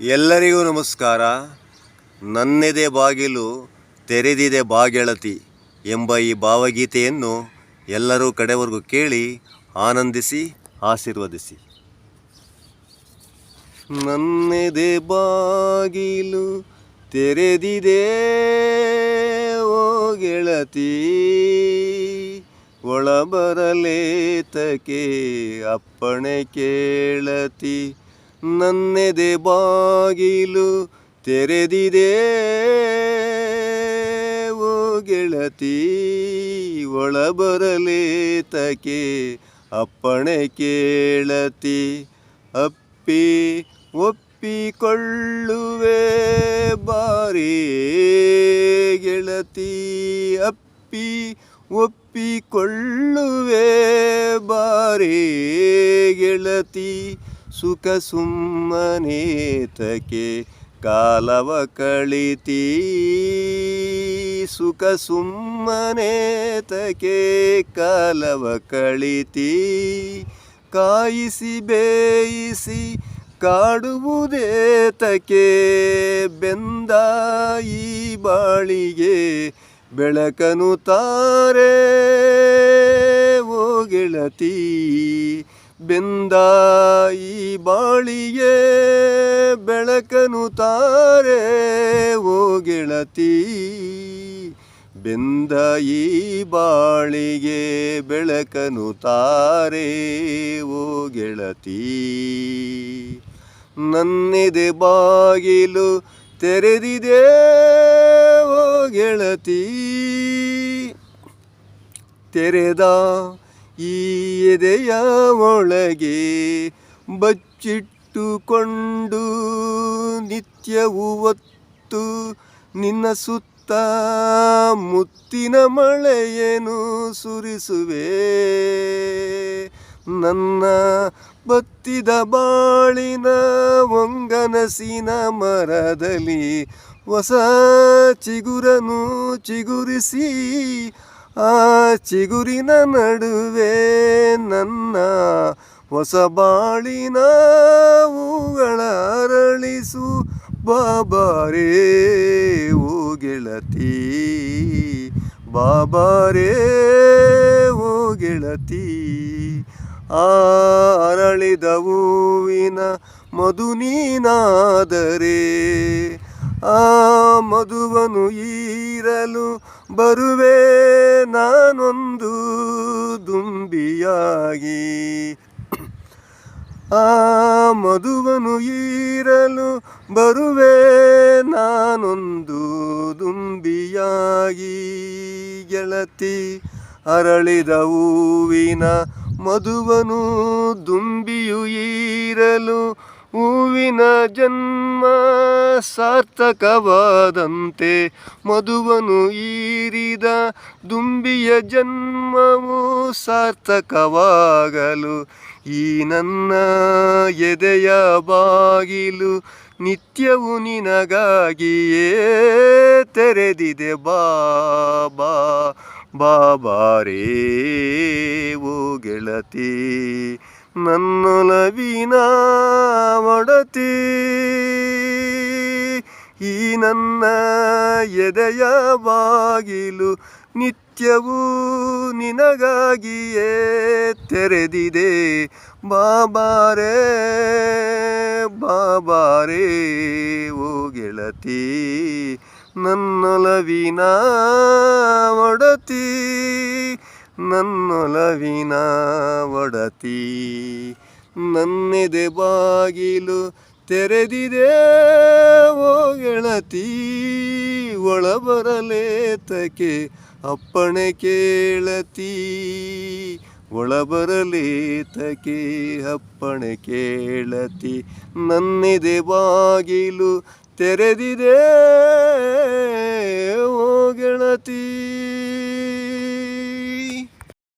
ಎಲ್ಲರಿಗೂ ನಮಸ್ಕಾರ. ನನ್ನೆದೆ ಬಾಗಿಲು ತೆರೆದಿದೆ ಬಾಗೆಳತಿ ಎಂಬ ಈ ಭಾವಗೀತೆಯನ್ನು ಎಲ್ಲರೂ ಕಡೆವರೆಗೂ ಕೇಳಿ ಆನಂದಿಸಿ, ಆಶೀರ್ವದಿಸಿ. ನನ್ನೆದೆ ಬಾಗಿಲು ತೆರೆದಿದೆ ಓ ಗೆಳತಿ ಒಳಬರಲೇತಕೆ ಅಪ್ಪಣೆ ಕೇಳತಿ. ನನ್ನೆದೆ ಬಾಗಿಲು ತೆರೆದಿದೆ. ಓ ಗೆಳತಿ ಒಳಬರಲೇತಕೆ ಅಪ್ಪಣೆ ಕೇಳತಿ. ಅಪ್ಪಿ ಒಪ್ಪಿಕೊಳ್ಳುವೆ ಬಾರಿ ಗೆಳತಿ, ಅಪ್ಪಿ ಒಪ್ಪಿಕೊಳ್ಳುವೆ ಬಾರಿ ಗೆಳತಿ. ಸುಖ ಸುಮ್ಮನೇತಕೆ ಕಾಲವ ಕಳಿತಿ. ಸುಖ ಸುಮ್ಮನೇತಕೆ ಕಾಲವ ಕಳಿತಿ. ಕಾಯಿಸಿ ಬೇಯಿಸಿ ಕಾಡುವುದೇತಕೆ ಬೆಂದ ಈ ಬಾಳಿಗೆ ಬೆಳಕನು ತಾರೆ, ಓ ಗೆಳತಿ. ಬೆಂದ ಈ ಬಾಳಿಗೆ ಬೆಳಕನು ತಾರೆ, ಓ ಗೆಳತಿ. ಬೆಂದ ಬಾಳಿಗೆ ಬೆಳಕನು ತಾರೆ, ಓ ಗೆಳತಿ. ನನ್ನಿದೆ ಬಾಗಿಲು ತೆರೆದಿದೆ, ಓ ಗೆಳತಿ. ತೆರೆದ ಈ ಎದೆಯ ಒಳಗೆ ಬಚ್ಚಿಟ್ಟುಕೊಂಡು ನಿತ್ಯವೂ ಒತ್ತು ನಿನ್ನ ಸುತ್ತ ಮುತ್ತಿನ ಮಳೆಯೇನು ಸುರಿಸುವೆ? ನನ್ನ ಬತ್ತಿದ ಬಾಳಿನ ಒಂಗನಸಿನ ಮರದಲ್ಲಿ ಹೊಸ ಚಿಗುರನು ಚಿಗುರಿಸಿ ಆ ಚಿಗುರಿನ ನಡುವೆ ನನ್ನ ಹೊಸ ಬಾಳಿನ ಹೂಗಳ ಅರಳಿಸು. ಬಾಬಾರೇ, ಓ ಗೆಳತಿ, ಬಾಬಾರೇ, ಓ ಗೆಳತಿ, ಆ ಅರಳಿದ ಹೂವಿನ ಮಧು ಆ ಮಧುವನು ಈರಲು ಬರುವೆ ನಾನೊಂದು ದುಂಬಿಯಾಗಿ. ಆ ಮಧುವನು ಈರಲು ಬರುವೆ ನಾನೊಂದು ದುಂಬಿಯಾಗಿ. ಗೆಳತಿ, ಅರಳಿದ ಹೂವಿನ ಮಧುವನು ದುಂಬಿಯು ಈರಲು ಹೂವಿನ ಜನ್ಮ ಸಾರ್ಥಕವಾದಂತೆ ಮಧುವನು ಈರಿದ ದುಂಬಿಯ ಜನ್ಮವು ಸಾರ್ಥಕವಾಗಲು ಈ ನನ್ನ ಎದೆಯ ಬಾಗಿಲು ನಿತ್ಯವು ನಿನಗಾಗಿಯೇ ತೆರೆದಿದೆ ಬಾಬಾ. ಬಾಬಾರೇ ಓ ಗೆಳತಿ ನನ್ನೊಲವಿನ ಒಡತಿ. ಈ ನನ್ನ ಎದೆಯ ಬಾಗಿಲು ನಿತ್ಯವೂ ನಿನಗಾಗಿಯೇ ತೆರೆದಿದೆ. ಬಾಬಾರೆ ಬಾಬಾರೆ, ಓ ಗೆಳತಿ ನನ್ನೊಲವಿನ ಒಡತಿ. ನನ್ನೊಲವಿನ ಒಡತಿ, ನನ್ನೆದೆ ಬಾಗಿಲು ತೆರೆದಿದೆ, ಓ ಗೆಳತಿ ಒಳಬರಲೇತಕೆ ಅಪ್ಪಣೆ ಕೇಳತಿ ಒಳಬರಲೇತಕೆ ಅಪ್ಪಣೆ ಕೇಳತಿ, ನನ್ನಿದೆ ಬಾಗಿಲು ತೆರೆದಿದೆ, ಓ ಗೆಳತಿ.